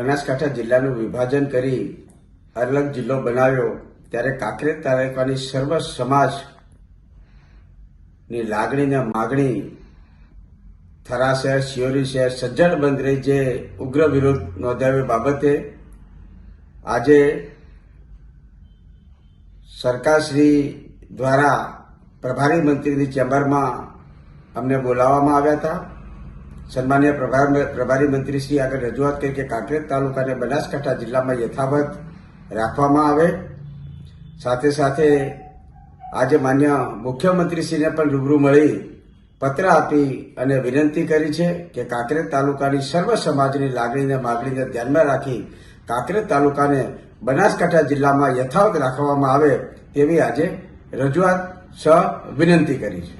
બનાસકાંઠા જિલ્લાનું વિભાજન કરી અલગ જિલ્લો બનાવ્યો, ત્યારે કાંકરેજ તાલુકાની સર્વ સમાજની લાગણી ને માગણી થરા શહેર શિયોરી શહેર સજ્જડ બંદરે જે ઉગ્ર વિરોધ નોંધાવ્યો બાબતે. આજે સરકારશ્રી દ્વારા પ્રભારી મંત્રીની ચેમ્બરમાં અમને બોલાવવામાં આવ્યા હતા. સન્માન્ય પ્રભાર- મંત્રી શ્રી આગળ રજૂઆત કરી કે કાંકરેજ તાલુકાને બનાસકાંઠા જિલ્લામાં યથાવત રાખવામાં આવે. સાથે સાથે આજે માન્ય મુખ્યમંત્રીશ્રીને પણ રૂબરૂ મળી પત્ર આપી અને વિનંતી કરી છે કે કાંકરેજ તાલુકાની સર્વ સમાજની લાગણીને માગણીને ધ્યાનમાં રાખી કાંકરેજ તાલુકાને બનાસકાંઠા જિલ્લામાં યથાવત રાખવામાં આવે તેવી આજે રજૂઆત સહ વિનંતી કરી છે.